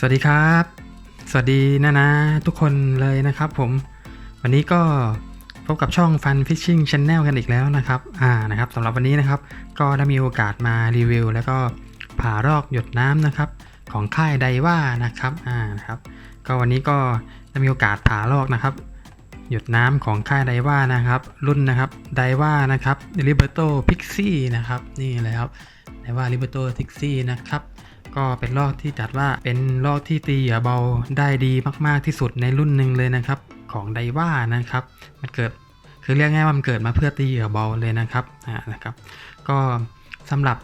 สวัสดีครับ สวัสดีนะนะทุกคนเลยนะครับผม วันนี้ก็พบกับช่อง Fun Fishing Channel กันอีกแล้วนะครับอ่านะครับสำหรับวันนี้นะครับก็ได้มีโอกาสมารีวิว แล้วก็ผ่ารอกหยดน้ำนะครับ ของค่ายไดว่านะครับอ่านะครับก็วันนี้ก็ได้มีโอกาสผ่ารอกนะครับ หยดน้ำของค่ายไดว่านะครับ รุ่นนะครับไดว่านะครับ Liberto Pixie นะครับนี่เลยครับไดว่า Liberto Pixie นะครับ ก็เป็นลอกที่จัดว่าเป็นลอกที่ตีเหยื่อเบาได้ดีมากๆที่สุดในรุ่นหนึ่งเลยนะครับของไดว่านะครับ มันเกิดคือเรียกง่ายว่ามันเกิดมาเพื่อตีเหยื่อเบาเลยนะครับอ่านะครับ ก็สำหรับ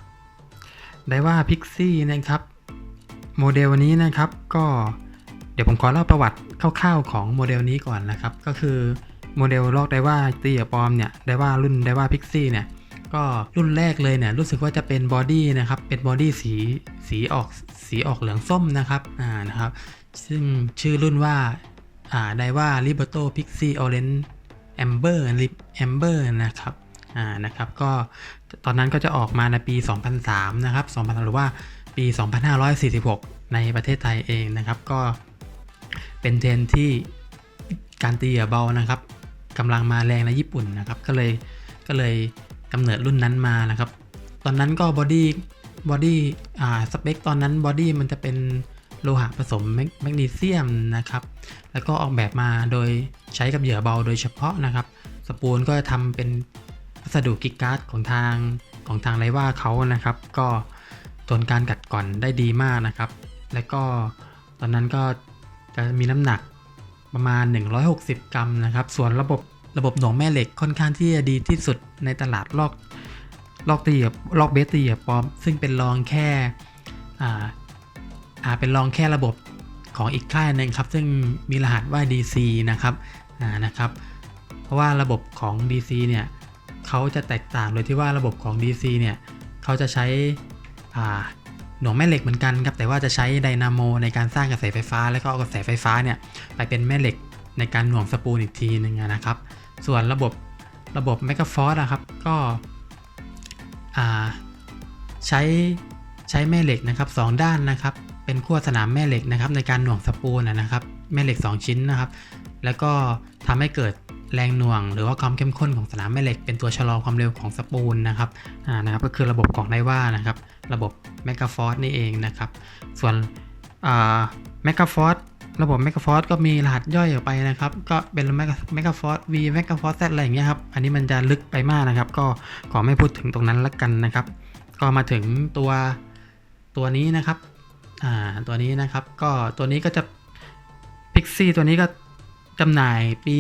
ไดว่าพิกซี่นะครับโมเดลนี้นะครับก็เดี๋ยวผมขอเล่าประวัติคร่าวๆของโมเดลนี้ก่อนนะครับ ก็คือโมเดลลอกไดว่าตีเหยื่อปลอมเนี่ยไดว่ารุ่นไดว่าพิกซี่เนี่ย ก็รุ่นแรกเลยเนี่ยรู้สึกว่าจะเป็นบอดี้นะครับ เป็นบอดี้สีสีออกสีออกเหลืองส้มนะครับอ่านะครับ ซึ่งชื่อรุ่นว่าอ่าได้ว่า Liberto Pixie Orange Amber Amber นะครับอ่านะครับก็ตอนนั้นก็จะออกมาในปี 2003 นะครับ2000หรือว่าปี 2546 ในประเทศไทยเองนะครับ ก็เป็นเทรนที่การตีเหยื่อเบานะครับกำลังมาแรงในญี่ปุ่นนะครับ ก็เลยก็เลย กำเนิดรุ่นนั้นมานะครับ ตอนนั้นก็บอดี้บอดี้อ่าสเปคตอนนั้นบอดี้มันจะเป็นโลหะผสมแมกนีเซียมนะครับ แล้วก็ออกแบบมาโดยใช้กับเหยื่อเบาโดยเฉพาะนะครับ สปูลก็จะทำเป็นวัสดุกิกการ์ดของทางของทางไรว่าเขานะครับ ก็ทนการกัดก่อนได้ดีมากนะครับ แล้วก็ตอนนั้นก็จะมีน้ำหนักประมาณ 160 กรัมนะครับ ส่วนระบบ ระบบหน่วงแม่เหล็กค่อนข้างที่จะดีที่สุดในตลาดลอกลอกตีกับลอกเบสตีกับปอม ซึ่งเป็นรองแค่อ่าอ่าเป็นรองแค่ระบบของอีกค่ายหนึ่งครับ ซึ่งมีรหัสว่า DC นะครับอ่านะครับ เพราะว่าระบบของ DC เนี่ยเขาจะแตกต่างโดยที่ว่าระบบของ DC เนี่ยเขาจะใช้อ่าหน่วงแม่เหล็กเหมือนกันครับแต่ว่าจะใช้ไดนาโมในการสร้างกระแสไฟฟ้า แล้วก็เอากระแสไฟฟ้าเนี่ยไปเป็นแม่เหล็ก ในการหน่วงสปูลอีกทีหนึ่งนะครับ ส่วนระบบระบบ m e g a f o r c e นะครับก็ใช้ใช้แม่เหล็กนะครับสองด้านนะครับ เป็นขั้วสนามแม่เหล็กนะครับ ในการหน่วงสปูลนะนะครับ แม่เหล็ก 2 ชิ้นนะครับ แล้วก็ทำให้เกิดแรงหน่วง หรือว่าความเข้มข้นของสนามแม่เหล็ก เป็นตัวชะลอความเร็วของสปูลนะครับอ่านะครับก็คือระบบของไดว่านะครับ ระบบ m e g a f o r c e นี่เองนะครับ ส่วนอ่า m e g a f o r c e ระบบ m e g a f o r c e ก็มีรหัสย่อยออกไปนะครับ ก็เป็น m e g a f o r c e V m e g a f o r c e Z อะไรอย่างเงี้ยครับ อันนี้มันจะลึกไปมากนะครับ ก็ขอไม่พูดถึงตรงนั้นละกันนะครับ ก็มาถึงตัวตัวนี้นะครับ อ่า ตัวนี้นะครับ ก็ตัวนี้ก็จะ Pixie ตัวนี้ก็จำหน่ายปี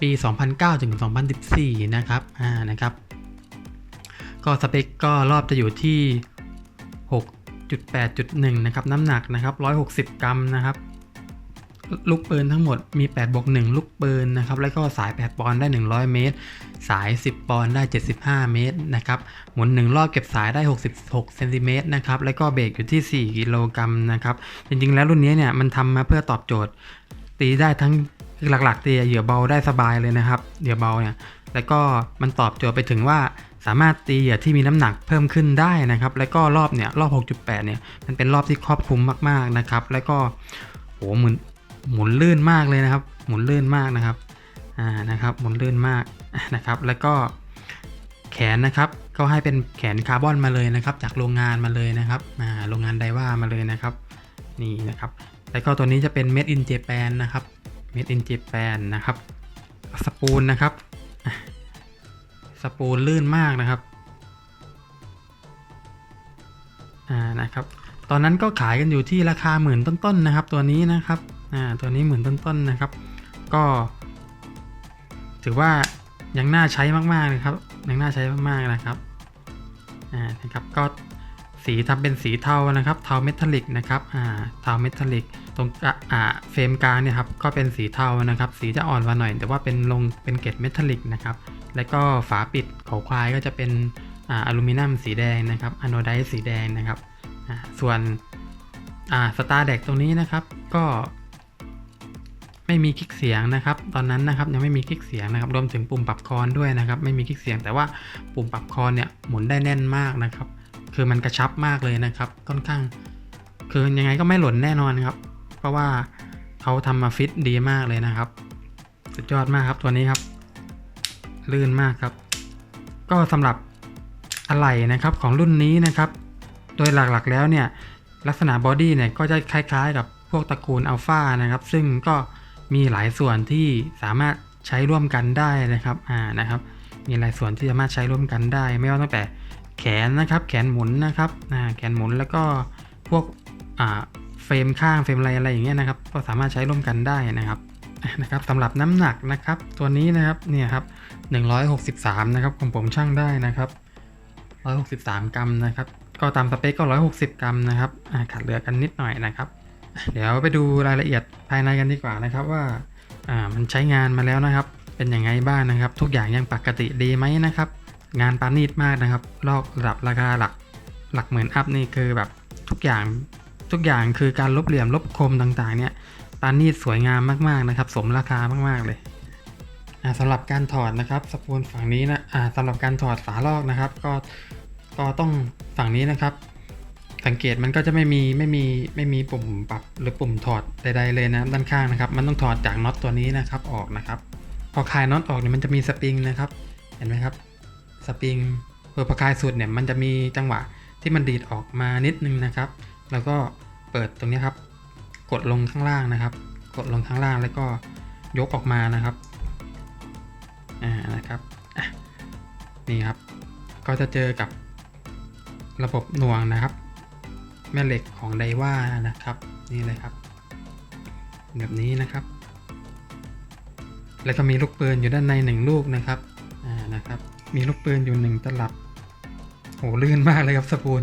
ปี 2009 ถึง 2014 นะครับ อ่า นะครับ ก็สเปคก็รอบจะอยู่ที่ 6.8.1 นะครับน้ำหนักนะครับ 160 กรัมนะครับลูกปืนทั้งหมดมี8บวก1ลูกปืนนะครับ แล้วก็สาย 8 ปอนด์ได้ 100 เมตร สาย 10 ปอนด์ได้ 75 เมตรนะครับ หมุน 1 รอบเก็บสายได้ 66เซนติเมตรนะครับ แล้วก็เบรกอยู่ที่ 4 กิโลกรัมนะครับ จริงๆ แล้วรุ่นนี้เนี่ยมันทำมาเพื่อตอบโจทย์ ตีได้ทั้งหลักๆตีเหยื่อเบาได้สบายเลยนะครับ เหยื่อเบาเนี่ย แล้วก็มันตอบโจทย์ไปถึงว่า สามารถตีเหยื่อที่มีน้ำหนักเพิ่มขึ้นได้นะครับ แล้วก็รอบเนี่ยรอบ 6.8 เนี่ยมันเป็นรอบที่ครอบคลุมมากๆนะครับ แล้วก็โหหมุนหมุนลื่นมากเลยนะครับ หมุนลื่นมากนะครับอ่านะครับ หมุนลื่นมากนะครับ แล้วก็แขนนะครับก็ให้เป็นแขนคาร์บอนมาเลยนะครับ จากโรงงานมาเลยนะครับอ่าโรงงานไดว่ามาเลยนะครับนี่นะครับ แล้วก็ตัวนี้จะเป็น Made in Japan นะครับ Made in Japan นะครับสปูลนะครับ สปูลลื่นมากนะครับ อ่า นะครับ ตอนนั้นก็ขายกันอยู่ที่ราคาหมื่นต้นๆนะครับ ตัวนี้นะครับ อ่า ตัวนี้หมื่นต้นๆนะครับ ก็ ถือว่ายังน่าใช้มากๆนะครับ ยังน่าใช้มากๆนะครับ อ่า นะครับ ก็สีทำเป็นสีเทานะครับ เทาเมทัลลิกนะครับ อ่า เทาเมทัลลิก ตรงอ่าเฟรมกลางเนี่ยครับ ก็เป็นสีเทานะครับ สีจะอ่อนกว่าหน่อย แต่ว่าเป็นลงเป็นเกรดเมทัลลิกนะครับ แล้วก็ฝาปิดเขาควายก็จะเป็นออลูมิเนียมสีแดงนะครับอะโนไดสีแดงนะครับ ส่วนสตาร์เด็กตรงนี้นะครับก็ไม่มีคลิกเสียงนะครับ ตอนนั้นนะครับยังไม่มีคลิกเสียงนะครับ รวมถึงปุ่มปรับคอนด้วยนะครับ ไม่มีคลิกเสียง แต่ว่าปุ่มปรับคอนเนี่ยหมุนได้แน่นมากนะครับ คือมันกระชับมากเลยนะครับ ค่อนข้าง คือยังไงก็ไม่หล่นแน่นอนครับ เพราะว่าเขาทำมาฟิตดีมากเลยนะครับ สุดยอดมากครับตัวนี้ครับ ลื่นมากครับ ก็สำหรับอะไหล่นะครับของรุ่นนี้นะครับ โดยหลักๆแล้วเนี่ยลักษณะบอดี้เนี่ยก็จะคล้ายๆ กับพวกตระกูลอัลฟานะครับ ซึ่งก็มีหลายส่วนที่สามารถใช้ร่วมกันได้นะครับอ่านะครับ มีหลายส่วนที่สามารถใช้ร่วมกันได้ ไม่ว่าตั้งแต่แขนนะครับ แขนหมุนนะครับอ่าแขนหมุนแล้วก็พวกอ่าเฟรมข้างเฟรมอะไรอะไรอย่างเงี้ยนะครับ ก็สามารถใช้ร่วมกันได้นะครับนะครับสำหรับน้ำหนักนะครับ ตัวนี้นะครับเนี่ยครับ 163 นะครับของผมช่างได้นะครับ 163 กรัมนะครับ ก็ตามสเปคก็ 160 กรัมนะครับขาดเหลือกันนิดหน่อยนะครับ เดี๋ยวไปดูรายละเอียดภายในกันดีกว่านะครับว่ามันใช้งานมาแล้วนะครับ เป็นยังไงบ้างนะครับ ทุกอย่างยังปกติดีไหมนะครับ งานปานีตมากนะครับลอกระดับราคาหลักหลักหมื่นอัพนี่คือแบบทุกอย่างทุกอย่างคือการลบเหลี่ยมลบคมต่างๆเนี่ยปานีตสวยงามมากๆนะครับ สมราคามากๆเลย สำหรับการถอดนะครับสปูลฝั่งนี้นะอ่าสำหรับการถอดฝาลอกนะครับ ก็ก็ต้องฝั่งนี้นะครับ สังเกตมันก็จะไม่มีไม่มีไม่มีปุ่มปรับหรือปุ่มถอดใดๆเลยนะด้านข้างนะครับ มันต้องถอดจากน็อตตัวนี้นะครับออกนะครับ พอคลายน็อตออกเนี่ยมันจะมีสปริงนะครับ เห็นไหมครับสปริงเปิดพอคลายสุดเนี่ยมันจะมีจังหวะที่มันดีดออกมานิดนึงนะครับ แล้วก็เปิดตรงนี้ครับ กดลงข้างล่างนะครับ กดลงข้างล่างแล้วก็ยกออกมานะครับ อ่านะครับอะนี่ครับ ก็จะเจอกับระบบหน่วงนะครับ แม่เหล็กของไดว่านะครับ นี่เลยครับ แบบนี้นะครับ แล้วก็มีลูกปืนอยู่ด้านในหนึ่งลูกนะครับอ่านะครับ มีลูกปืนอยู่หนึ่งตลับโหลื่นมากเลยครับสปูน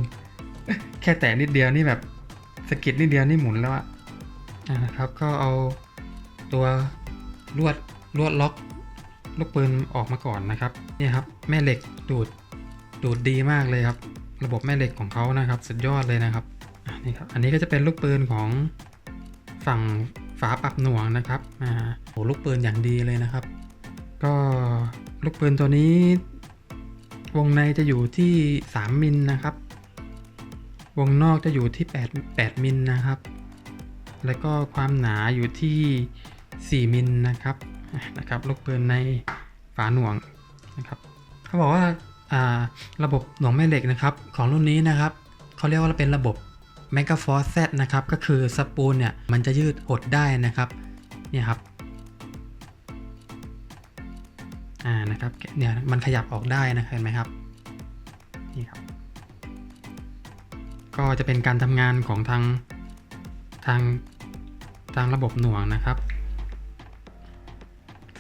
แค่แตะนิดเดียวนี่แบบสะกิดนิดเดียวนี่หมุนแล้วอะอ่านะครับ ก็เอาตัวลวดลวดล็อก ลูกปืนออกมาก่อนนะครับนี่ครับแม่เหล็กดูดดูดดีมากเลยครับ ระบบแม่เหล็กของเขานะครับ สุดยอดเลยนะครับนี่ครับอันนี้ก็จะเป็นลูกปืนของฝั่งฝาปรับหน่วงนะครับอ่าโหลูกปืนอย่างดีเลยนะครับ ก็ลูกปืนตัวนี้ วงในจะอยู่ที่ 3มิลนะครับ วงนอกจะอยู่ที่ 8 8มิลนะครับ แล้วก็ความหนาอยู่ที่ 4มิลนะครับ นะครับลูกปืนในฝาหน่วงนะครับเขาบอกว่าาระบบหน่วงแม่เหล็กนะครับของรุ่นนี้นะครับเขาเรียกว่าเป็นระบบ m e g a Force Z นะครับก็คือสปูลเนี่ยมันจะยืดหดได้นะครับเนี่ยครับอ่านะครับเนี่ยมันขยับออกได้นะเห็นไหมครับนี่ครับก็จะเป็นการทำงานของทางทางทางระบบหน่วงนะครับ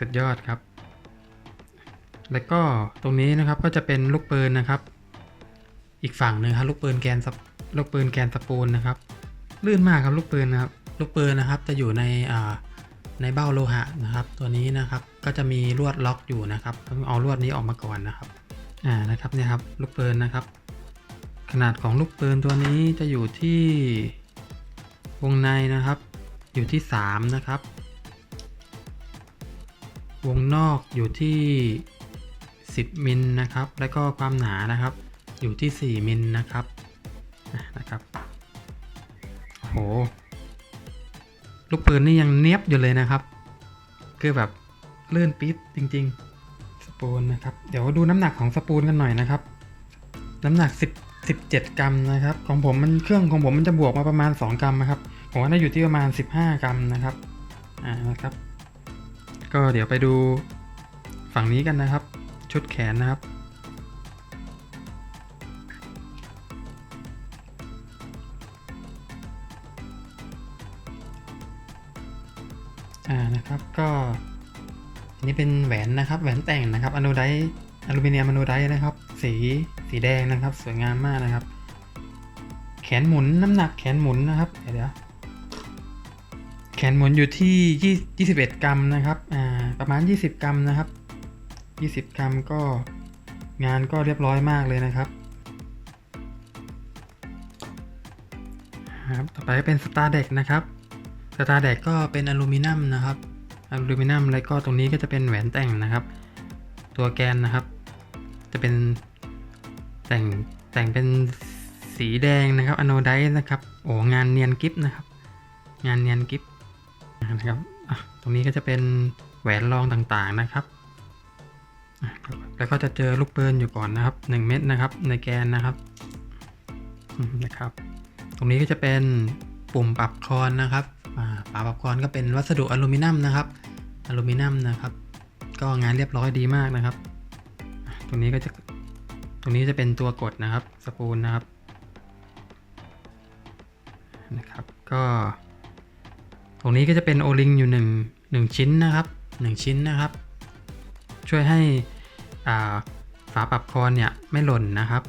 สุดยอดครับ แล้วก็ตรงนี้นะครับก็จะเป็นลูกปืนนะครับ อีกฝั่งหนึ่งครับลูกปืนแกนสปลูกปืนแกนสปูลนะครับ ลื่นมากครับลูกปืนนะครับ ลูกปืนนะครับจะอยู่ในในเบ้าโลหะนะครับ ตัวนี้นะครับก็จะมีลวดล็อกอยู่นะครับต้องเอาลวดนี้ออกมาก่อนนะครับอ่านะครับเนี่ยครับลูกปืนนะครับ ขนาดของลูกปืนตัวนี้จะอยู่ที่วงในนะครับ อยู่ที่ 3 นะครับ วงนอกอยู่ที่ 10 มิลนะครับ แล้วก็ความหนานะครับ อยู่ที่ 4 มิลนะครับนะครับโอ้โหลูกปืนนี่ยังเนียบอยู่เลยนะครับ คือแบบเลื่อนปิดจริง ๆ สปูลนะครับ เดี๋ยวดูน้ำหนักของสปูลกันหน่อยนะครับ น้ำหนัก 10 17 กรัมนะครับ ของผมมันเครื่องของผมมันจะบวกมาประมาณ 2 กรัมนะครับผมว่าน่าอยู่ที่ประมาณ 15 กรัมนะครับ อ่านะครับ ก็เดี๋ยวไปดูฝั่งนี้กันนะครับ ชุดแขนนะครับ อ่านะครับก็อันนี้เป็นแหวนนะครับ แหวนแต่งนะครับอโนไดอลูมิเนียมอโนไดนะครับ สีสีแดงนะครับ สวยงามมากนะครับ แขนหมุนน้ำหนักแขนหมุนนะครับเดี๋ยว ขนหมุนอยู่ที่ยี่สิบเอ็ดกรัมนะครับ อ่า ประมาณยี่สิบกรัมนะครับยี่สิบกรัมก็งานก็เรียบร้อยมากเลยนะครับ ครับ ต่อไปก็เป็นสตาร์เด็กนะครับสตาร์แดกก็เป็นอลูมิเนียมนะครับ อลูมิเนียมแล้วก็ตรงนี้ก็จะเป็นแหวนแต่งนะครับ ตัวแกนนะครับ จะเป็นแต่งแต่งเป็นสีสีแดงนะครับ อโนไดนะครับ โอ้งานเนียนกิฟนะครับ งานเนียนกิฟ นะครับ ตรงนี้ก็จะเป็นแหวนรองต่างๆนะครับ แล้วก็จะเจอลูกปืนอยู่ก่อนนะครับ 1 เม็ดนะครับในแกนนะครับนะครับ ตรงนี้ก็จะเป็นปุ่มปรับคอนนะครับอ่าปรับคอนก็เป็นวัสดุอลูมิเนียมนะครับ อลูมิเนียมนะครับ ก็งานเรียบร้อยดีมากนะครับ ตรงนี้ก็จะตรงนี้จะเป็นตัวกดนะครับ สปูลนะครับ นะครับ ก็ ตรงนี้ก็จะเป็นโอลิงอยู่หนึ่งหนึ่งชิ้นนะครับหนึ่งชิ้นนะครับ ช่วยให้อ่าฝาปรับคอนเนี่ยไม่หล่นนะครับ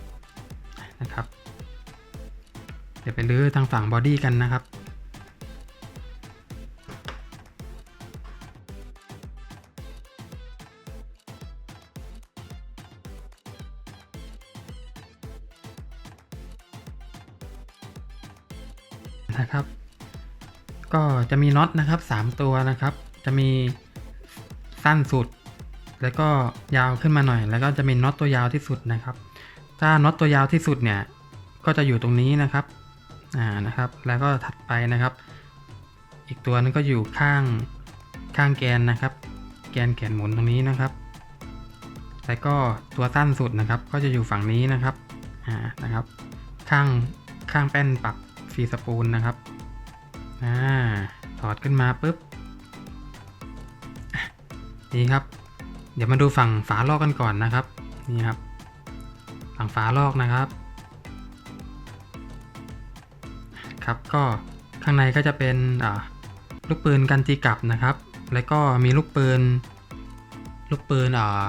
นะครับ เดี๋ยวไปรื้อทางฝั่งบอดี้กันนะครับนะครับ จะมีน็อตนะครับ 3 ตัวนะครับ จะมีสั้นสุด แล้วก็ยาวขึ้นมาหน่อย แล้วก็จะมีน็อตตัวยาวที่สุดนะครับ ถ้าน็อตตัวยาวที่สุดเนี่ยก็จะอยู่ตรงนี้นะครับอ่านะครับ แล้วก็ถัดไปนะครับ อีกตัวนึงก็อยู่ข้างข้างแกนนะครับ แกนแขนหมุนตรงนี้นะครับแล้วก็ตัวสั้นสุดนะครับ ก็จะอยู่ฝั่งนี้นะครับอ่านะครับ ข้างข้างแป้นปรับฟรีสปูลนะครับอ่า ถอดขึ้นมาปุ๊บนี่ครับ เดี๋ยวมาดูฝั่งฝาลอกกันก่อนนะครับ นี่ครับ ฝั่งฝาลอกนะครับ ครับก็ข้างในก็จะเป็นลูกปืนกันตีกลับนะครับ แล้วก็มีลูกปืน ลูกปืนอ่า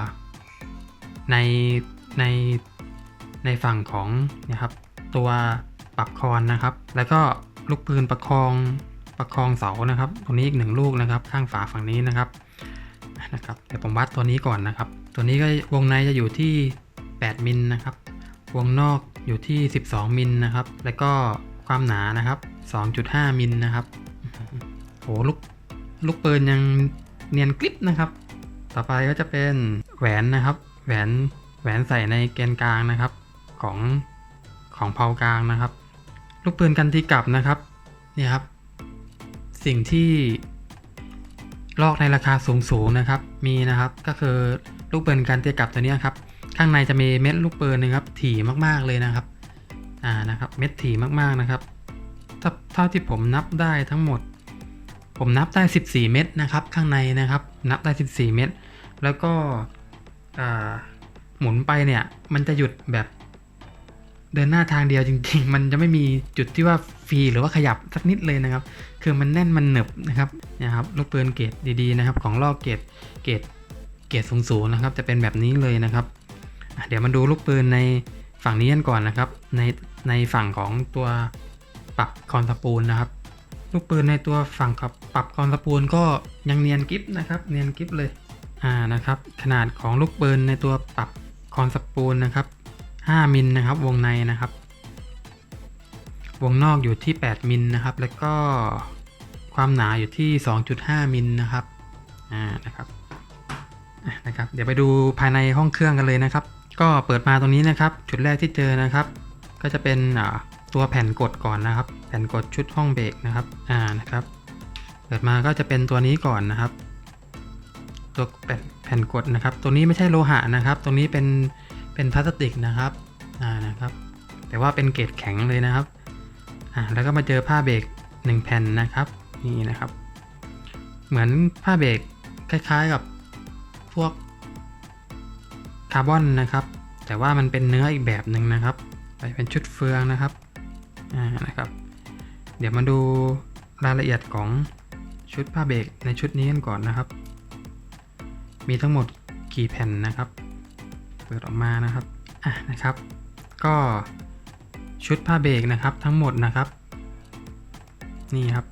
ในในในฝั่งของนะครับ ตัวปรับคอนนะครับ แล้วก็ลูกปืนประคอง ประคองเสานะครับ ตรงนี้อีกหนึ่งลูกนะครับ ข้างฝาฝั่งนี้นะครับนะครับเดี๋ยวผมวัดตัวนี้ก่อนนะครับ ตัวนี้ก็วงในจะอยู่ที่ 8มิลนะครับ วงนอกอยู่ที่ 12มิลนะครับ แล้วก็ความหนานะครับ 2.5มิลนะครับโหลูกลูกปืนยังเนียนกริบนะครับ ต่อไปก็จะเป็นแหวนนะครับ แหวนแหวนใส่ในแกนกลางนะครับ ของของเพากลางนะครับ ลูกปืนกันทีกลับนะครับเนี่ยครับ สิ่งที่ลอกในราคาสูงๆนะครับ มีนะครับก็คือลูกปืนกันตีกลับตัวนี้ครับ ข้างในจะมีเม็ดลูกปืนนะครับถี่มากๆเลยนะครับอ่านะครับ เม็ดถี่มากๆนะครับถ้าเท่าที่ผมนับได้ทั้งหมด ผมนับได้ 14 เม็ดนะครับ ข้างในนะครับ นับได้ 14 เม็ดแล้วก็หมุนไปเนี่ยมันจะหยุดแบบเดินหน้าทางเดียวจริง ๆ มันจะไม่มีจุดที่ว่าฟรีหรือว่าขยับสักนิดเลยนะครับ คือมันแน่นมันหนึบนะครับนะครับลูกปืนเกรดดีๆนะครับ ของลอกเกรดเกรดเกรดสูงๆนะครับ จะเป็นแบบนี้เลยนะครับเดี๋ยวมาดูลูกปืนในฝั่งนี้กันก่อนนะครับ ในในฝั่งของตัวปรับคอนสปูลนะครับ ลูกปืนในตัวฝั่งกับปรับคอนสปูลก็ยังเนียนกิฟนะครับ เนียนกิฟเลยอ่านะครับ ขนาดของลูกปืนในตัวปรับคอนสปูลนะครับ 5มิลนะครับ วงในนะครับ วงนอกอยู่ที่ 8 มิลนะครับ แล้วก็ความหนาอยู่ที่ 2.5 มิลนะครับ อ่า นะครับ นะครับ เดี๋ยวไปดูภายในห้องเครื่องกันเลยนะครับ ก็เปิดมาตรงนี้นะครับ จุดแรกที่เจอนะครับ ก็จะเป็นตัวแผ่นกดก่อนนะครับ แผ่นกดชุดห้องเบรกนะครับ อ่า นะครับ เปิดมาก็จะเป็นตัวนี้ก่อนนะครับ ตัวแผ่นแผ่นกดนะครับ ตัวนี้ไม่ใช่โลหะนะครับตรงนี้เป็น เป็นพลาสติกนะครับ อ่า นะครับ แต่ว่าเป็นเกรดแข็งเลยนะครับ อ่าแล้วก็มาเจอผ้าเบรกหนึ่งแผ่นนะครับนี่นะครับ เหมือนผ้าเบรกคล้ายๆกับพวกคาร์บอนนะครับ แต่ว่ามันเป็นเนื้ออีกแบบหนึ่งนะครับ ไปเป็นชุดเฟืองนะครับอ่านะครับ เดี๋ยวมาดูรายละเอียดของชุดผ้าเบรกในชุดนี้กันก่อนนะครับ มีทั้งหมดกี่แผ่นนะครับ เปิดออกมานะครับอะนะครับ ก็ ชุดผ้าเบรกนะครับทั้งหมดนะครับ นี่ครับ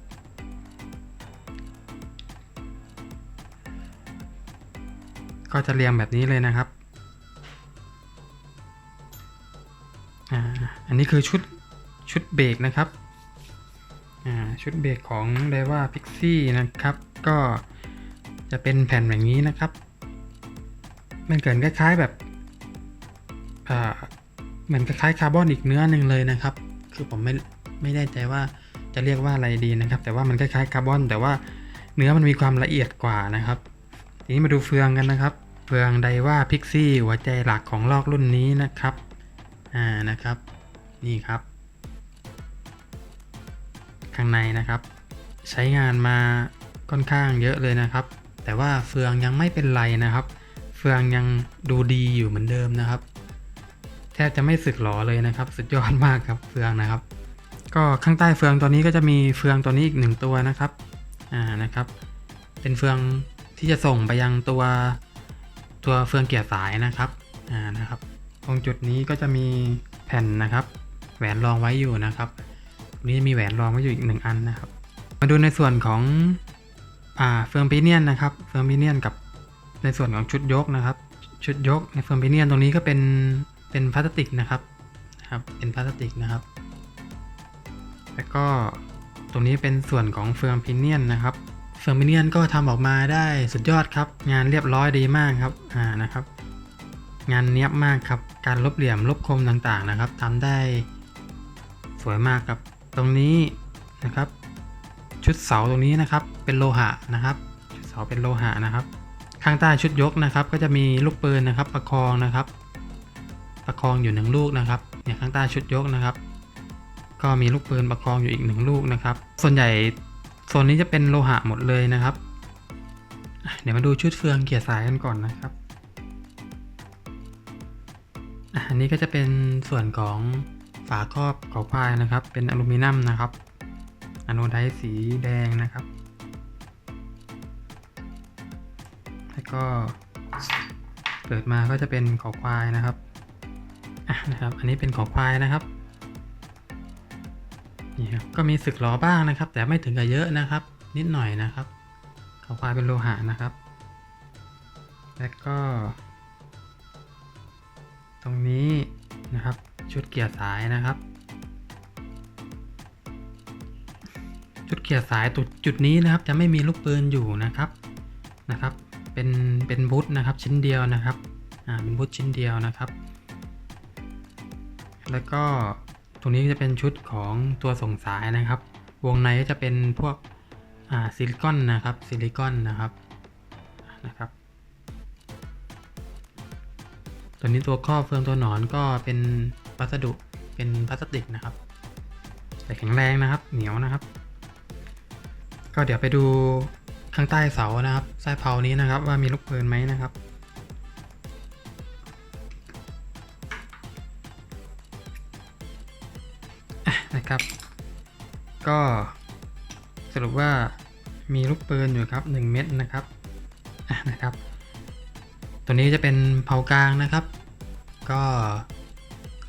ก็จะเรียงแบบนี้เลยนะครับอ่าอันนี้คือชุดชุดเบรกนะครับอ่าชุดเบรกของเ e ว่าพิกซี่นะครับ ก็จะเป็นแผ่นอย่างนี้นะครับ มันเกิดคล้ายๆแบบอ่า เหมือนคล้ายคาร์บอนอีกเนื้อหนึ่งเลยนะครับ คือผมไม่ไม่แน่ใจว่าจะเรียกว่าอะไรดีนะครับ แต่ว่ามันคล้ายๆคาร์บอน แต่ว่าเนื้อมันมีความละเอียดกว่านะครับ ทีนี้มาดูเฟืองกันนะครับเฟืองไดว่าพิกซี่หัวใจหลักของลอกรุ่นนี้นะครับอ่านะครับ นี่ครับ ข้างในนะครับ ใช้งานมาค่อนข้างเยอะเลยนะครับ แต่ว่าเฟืองยังไม่เป็นไรนะครับ เฟืองยังดูดีอยู่เหมือนเดิมนะครับ แทบจะไม่สึกหรอเลยนะครับ สุดยอดมากครับเฟืองนะครับ ก็ข้างใต้เฟืองตัวนี้ก็จะมีเฟืองตัวนี้อีกหนึ่งตัวนะครับอ่านะครับ เป็นเฟืองที่จะส่งไปยังตัวตัวเฟืองเกียร์สายนะครับอ่านะครับ ตรงจุดนี้ก็จะมีแผ่นนะครับ แหวนรองไว้อยู่นะครับตรงนี้มีแหวนรองไว้อยู่อีกหนึ่งอันนะครับ มาดูในส่วนของอ่าเฟืองปีเนียนนะครับเฟืองปีเนียนกับในส่วนของชุดยกนะครับ ชุดยกในเฟืองปีเนียนตรงนี้ก็เป็น เป็นพลาสติกนะครับนะครับ เป็นพลาสติกนะครับ แล้วก็ตรงนี้เป็นส่วนของเฟืองพิเนียนนะครับ เฟืองพิเนียนก็ทำออกมาได้สุดยอดครับ งานเรียบร้อยดีมากครับอ่านะครับ งานเนี้ยบมากครับ การลบเหลี่ยมลบคมต่างๆนะครับทำได้สวยมากครับ ตรงนี้นะครับ ชุดเสาตรงนี้นะครับเป็นโลหะนะครับ ชุดเสาเป็นโลหะนะครับ ข้างใต้ชุดยกนะครับ ก็จะมีลูกปืนนะครับ ประคองนะครับ ประคองอยู่หนึ่งลูกนะครับเนี่ยข้างใต้ชุดยกนะครับ ก็มีลูกปืนประคองอยู่อีกหนึ่งลูกนะครับ ส่วนใหญ่โซนนี้จะเป็นโลหะหมดเลยนะครับ เดี๋ยวมาดูชุดเฟืองเกียร์สายกันก่อนนะครับอะอันนี้ก็จะเป็นส่วนของฝาครอบเขาควายนะครับ เป็นอลูมิเนียมนะครับอโนไดซ์สีแดงนะครับ แล้วก็เปิดมาก็จะเป็นเขาควายนะครับ นะครับ อันนี้เป็นเขาควายนะครับนี่ครับก็มีสึกล้อบ้างนะครับ แต่ไม่ถึงกับเยอะนะครับ นิดหน่อยนะครับเขาควายเป็นโลหะนะครับ แล้วก็ ตรงนี้นะครับชุดเกียร์สายนะครับ ชุดเกียร์สายตุดจุดนี้นะครับ จะไม่มีลูกปืนอยู่นะครับนะครับ เป็นเป็นบูทนะครับชิ้นเดียวนะครับอ่าเป็นบูทชิ้นเดียวนะครับ แล้วก็ตรงนี้จะเป็นชุดของตัวส่งสายนะครับ วงในก็จะเป็นพวกซิลิคอนนะครับซิลิคอนนะครับนะครับ ตัวนี้ตัวครอบเฟืองตัวหนอนก็เป็นวัสดุเป็นพลาสติกนะครับ แต่แข็งแรงนะครับ เหนียวนะครับ ก็เดี๋ยวไปดูข้างใต้เสานะครับใต้เผานี้นะครับ ว่ามีลูกปืนไหมนะครับ นะครับ ก็สรุปว่ามีลูกปืนอยู่ครับ 1 เม็ดนะครับะนะครับ ตัวนี้จะเป็นเผากลางนะครับ ก็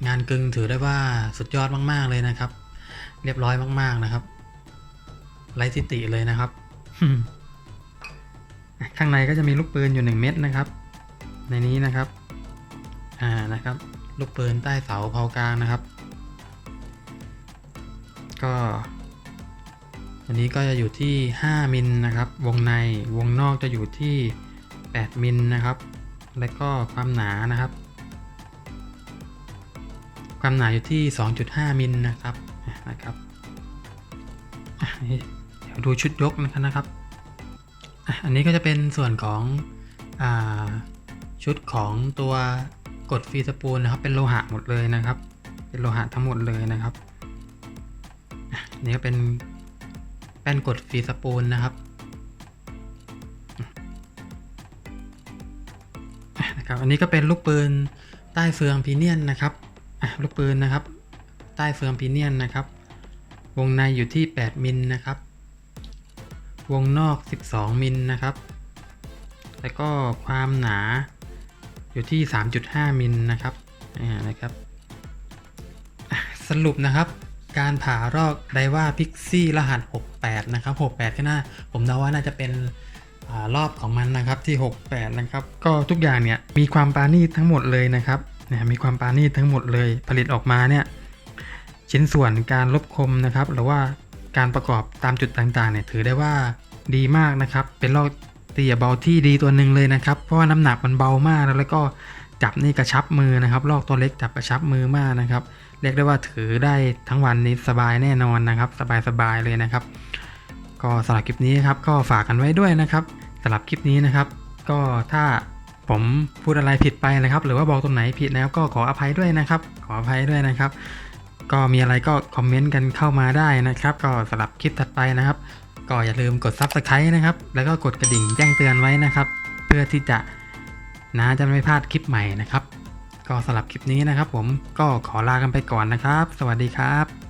งานกึงถือได้ว่าสุดยอดมากๆเลยนะครับ เรียบร้อยมากๆนะครับไร้ทิติเลยนะครับ ข้างในก็จะมีลูกปืนอยู่ 1 เม็ดนะครับ ในนี้นะครับ อ่านะครับ ลูกปืนใต้เสาเผากลางนะครับ ก็ อันนี้ก็จะอยู่ที่ 5มิลนะครับ วงในวงนอกจะอยู่ที่ 8มิลนะครับ แล้วก็ความหนานะครับ ความหนาอยู่ที่ 2.5มิลนะครับนะครับเดี๋ยวดูชุดยกนะครับนะครับอันนี้ก็จะเป็นส่วนของอชุดของตัวกดฟีสปูลนะครับ เป็นโลหะหมดเลยนะครับ เป็นโลหะทั้งหมดเลยนะครับ นนี้ก็เป็นแป้นกดฟีสปูลนะครับนะครับ อันนี้ก็เป็นลูกปืนใต้เฟืองพีเนียนนะครับลูกปืนนะครับ ใต้เฟืองพีเนียนนะครับ วงในอยู่ที่ 8มิลนะครับ วงนอก 12มิลนะครับ แล้วก็ความหนาอยู่ที่ 3.5มิลนะครับอ่านะครับสรุปนะครับ การผ่ารอกไดว่าพิกซี่รหัส 68 นะครับ 68ก็น่าผมเดาว่าน่าจะเป็นอรอบของมันนะครับที่ 68 นะครับ ก็ทุกอย่างเนี่ยมีความปราณีตทั้งหมดเลยนะครับเนี่ยมีความปราณีตทั้งหมดเลย ผลิตออกมาเนี่ยชิ้นส่วนการลบคมนะครับ หรือว่าการประกอบตามจุดต่างๆเนี่ยถือได้ว่าดีมากนะครับ เป็นลอกเตียเบาที่ดีตัวหนึ่งเลยนะครับ เพราะว่าน้ำหนักมันเบามากแล้วแล้วก็จับนี่กระชับมือนะครับ ลอกตัวเล็กจับกระชับมือมากนะครับ เรียกได้ว่าถือได้ทั้งวันนี้สบายแน่นอนนะครับ สบายๆเลยนะครับ ก็สำหรับคลิปนี้ครับก็ฝากกันไว้ด้วยนะครับสำหรับคลิปนี้นะครับ ก็ถ้าผมพูดอะไรผิดไปนะครับ หรือว่าบอกตรงไหนผิดแล้วก็ขออภัยด้วยนะครับ ขออภัยด้วยนะครับ ก็มีอะไรก็คอมเมนต์กันเข้ามาได้นะครับ ก็สำหรับคลิปถัดไปนะครับ ก็อย่าลืมกด Subscribe นะครับ แล้วก็กดกระดิ่งแจ้งเตือนไว้นะครับ เพื่อที่จะนะจะไม่พลาดคลิปใหม่นะครับ ก็สำหรับคลิปนี้นะครับผมก็ขอลากันไปก่อนนะครับ สวัสดีครับ